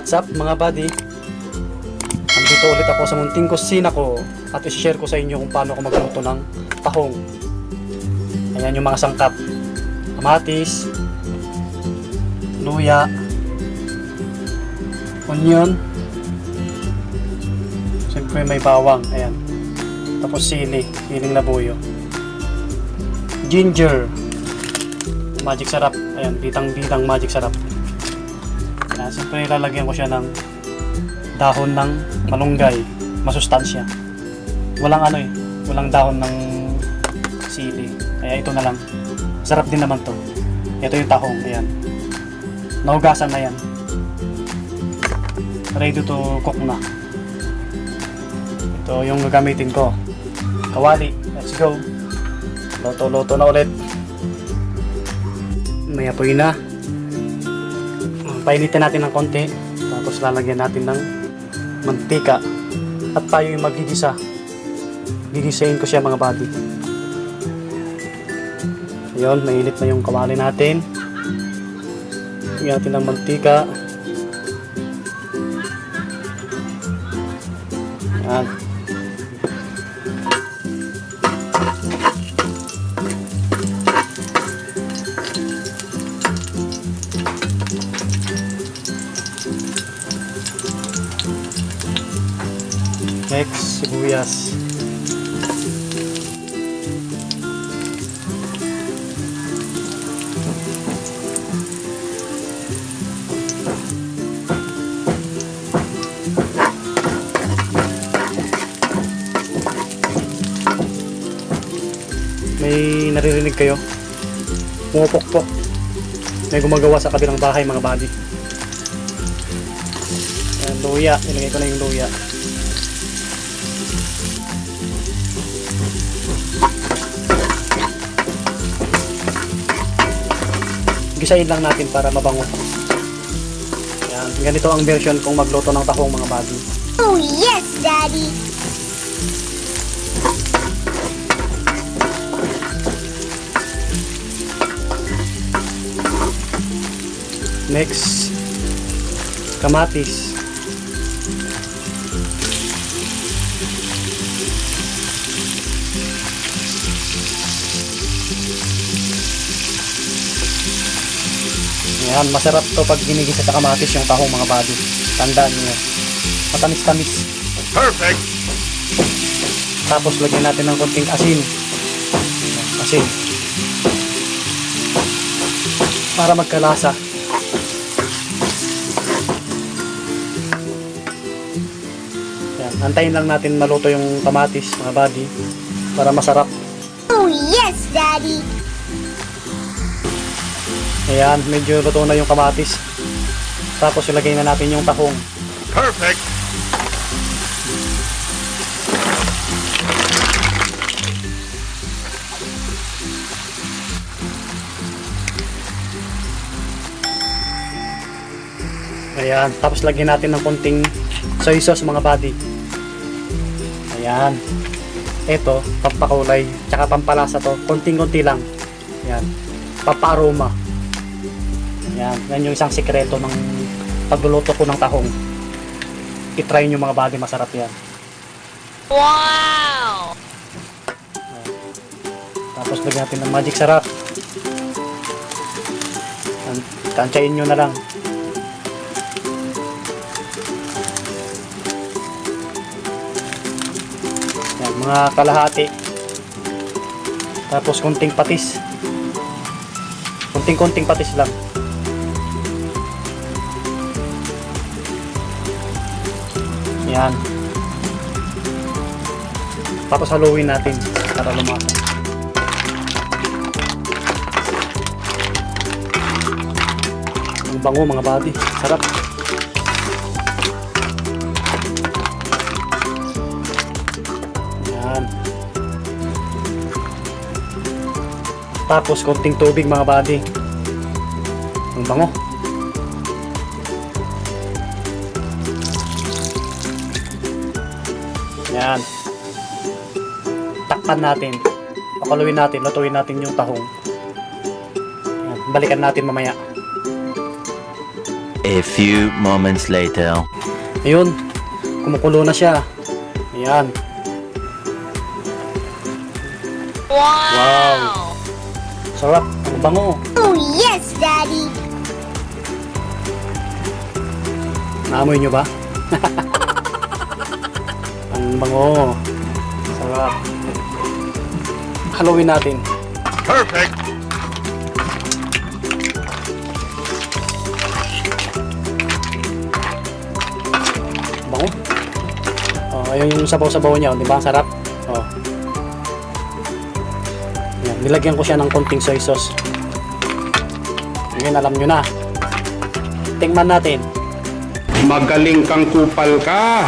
What's up mga buddy? Nandito ulit ako sa munting kusina ko at i-share ko sa inyo kung paano ako magluto ng tahong. Ayan yung mga sangkap. Kamatis, luya, onion, siyempre may bawang, ayan. Tapos sili, siling labuyo. Ginger, magic sarap, ayan, bitang-bitang magic sarap. Yan, siyempre lalagyan ko siya ng dahon ng malunggay, masustansya. Walang ano eh, walang dahon ng sili. Kaya ito na lang. Sarap din naman to. Ito yung tahong, ayan. Nahugasan na yan. Ready to cook na. Ito yung gagamitin ko. Kawali, let's go. Loto-loto na ulit. May apoy na painitin natin ng konti tapos lalagyan natin ng mantika at tayo yung magigisa gigisain ko siya mga buddy ayun mainit na yung kawali natin lagyan natin ng mantika. Yan. Next sibuyas may naririnig kayo? Pumupokpok may gumagawa sa kabilang bahay mga buddy. Ayan, luya. Ilagay ko na yung luya. Gisain lang natin para mabango. Ayan, ganito ang version kung magluto ng tahong mga buddy. Oh, yes, Daddy. Next, kamatis. Ayan, masarap to pag ginigisa sa kamatis yung tahong mga body. Tandaan niyo. Matamis-tamis. Perfect. Tapos lagyan natin ng konting asin. Asin. Para magkalasa. Antayin lang natin maluto yung kamatis, mga buddy. Para masarap. Oh, yes, Daddy. Ayan, medyo luto na yung kamatis. Tapos ilagay na natin yung tahong. Perfect. Ayan, tapos lagyan natin ng konting soy sauce mga buddy. Ayan. Ito, pampakulay, tsaka pampalasa to. Konting-konti lang. Ayan. Pampaaroma. Ayan, yan yung isang sikreto ng pagluluto ko ng tahong. I-try nyo mga buddy, masarap yan. Wow. Tapos lagyan natin ng magic sarap. Tansyain nyo na lang. Mga kalahati. Tapos kunting patis. Kunting-kunting patis lang. Yan. Tapos haluin natin para lumasa. Ang bango mga buddy. Sarap. Tapos konting tubig mga buddy. Ang bango. Yan. Takpan natin. Pakuloyin natin, lutuin natin yung tahong. Yan. Balikan natin mamaya. A few moments later. Ayun, kumukulo na siya. Ayan. Wow! Sarap. Ang bango. Oh, yes, Daddy. Naamoy nyo ba? Ang bango. Sarap. Haluin natin. Perfect. Bango. Oh, ayun yung sabaw-sabaw niya, di ba? Ang sarap. Nilagyan ko siya ng konting soy sauce. Ngayon, alam nyo na. Tingnan natin. Magaling kang kupal ka.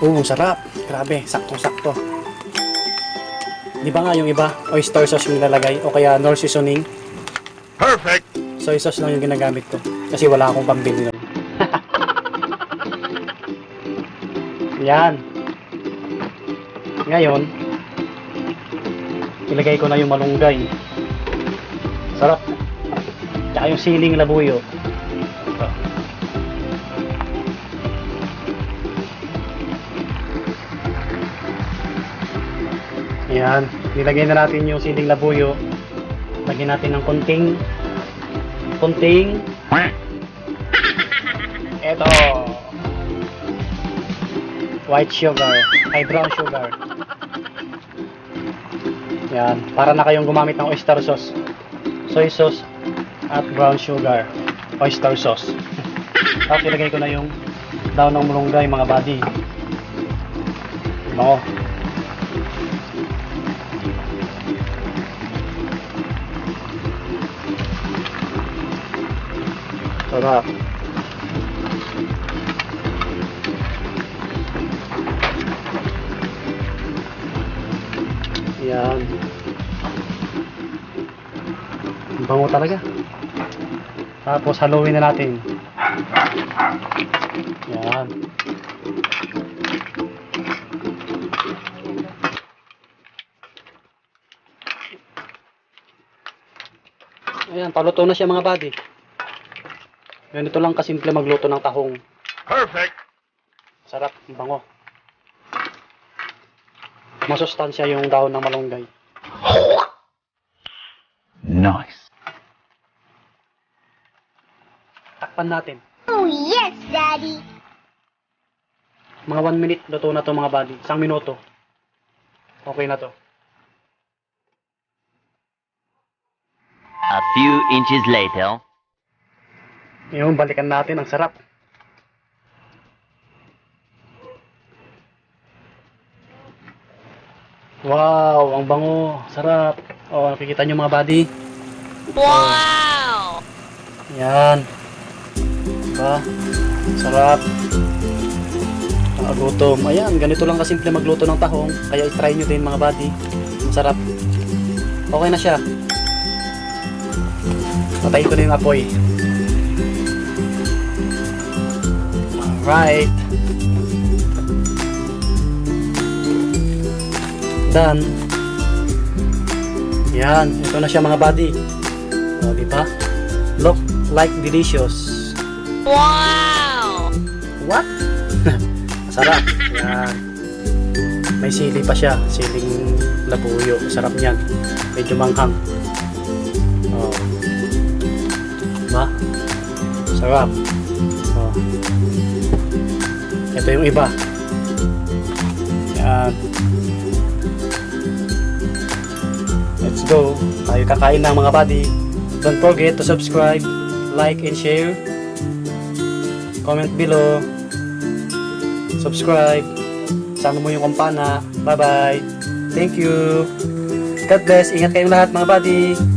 Oo, ang sarap. Grabe, saktong-sakto. Di ba nga yung iba, oyster sauce yung nilalagay o kaya nor seasoning, Perfect. soy sauce lang yung ginagamit ko. Kasi wala akong pambili nun. Yan. Ngayon, ilagay ko na yung malunggay. Sarap. Tsaka yung siling labuyo. Ito. Yan. Nilagay na natin yung siling labuyo. Lagyan natin ng konting konting eto white sugar ay brown sugar. Yan para na kayong gumamit ng oyster sauce. Soy sauce at brown sugar oyster sauce. Tapos ilagay ko na yung daon ng mulunggay mga buddy. Bango sarap Yan. Ang bango talaga. Tapos haluin na natin. Yan. Ayan, paluto na siya mga buddy. Ganito lang kasimple magluto ng tahong. Perfect. Sarap, ang bango. Masustansya yung dahon ng malunggay. Nice. Takpan natin. Oh, yes, Daddy. Mga 1 minute, luto na to mga buddy. Isang minuto. Okay na to. A few inches later. Ngayon, balikan natin. Ang sarap. Wow, ang bango. Sarap. Oh, nakikita nyo mga buddy? Wow! Yan. Diba? Sarap. Nakagutom. Ayan, ganito lang kasimple magluto ng tahong. Kaya itry nyo din mga buddy. Masarap. Okay na siya. Patayin ko na yung apoy. Alright. Done. Yan. Ito na siya mga buddy. O, di ba? Look like delicious. Wow! What? Masarap. Yan. May sili pa siya. Siling labuyo. Sarap niyan. Medyo manghang. Oh. Diba? Sarap. Oh. Ito yung iba. Yan. Let's go. Tayo kakain ng mga buddy. Don't forget to subscribe, like, and share. Comment below. Subscribe. Sama mo yung kampana. Bye-bye. Thank you. God bless. Ingat kayong lahat mga buddy.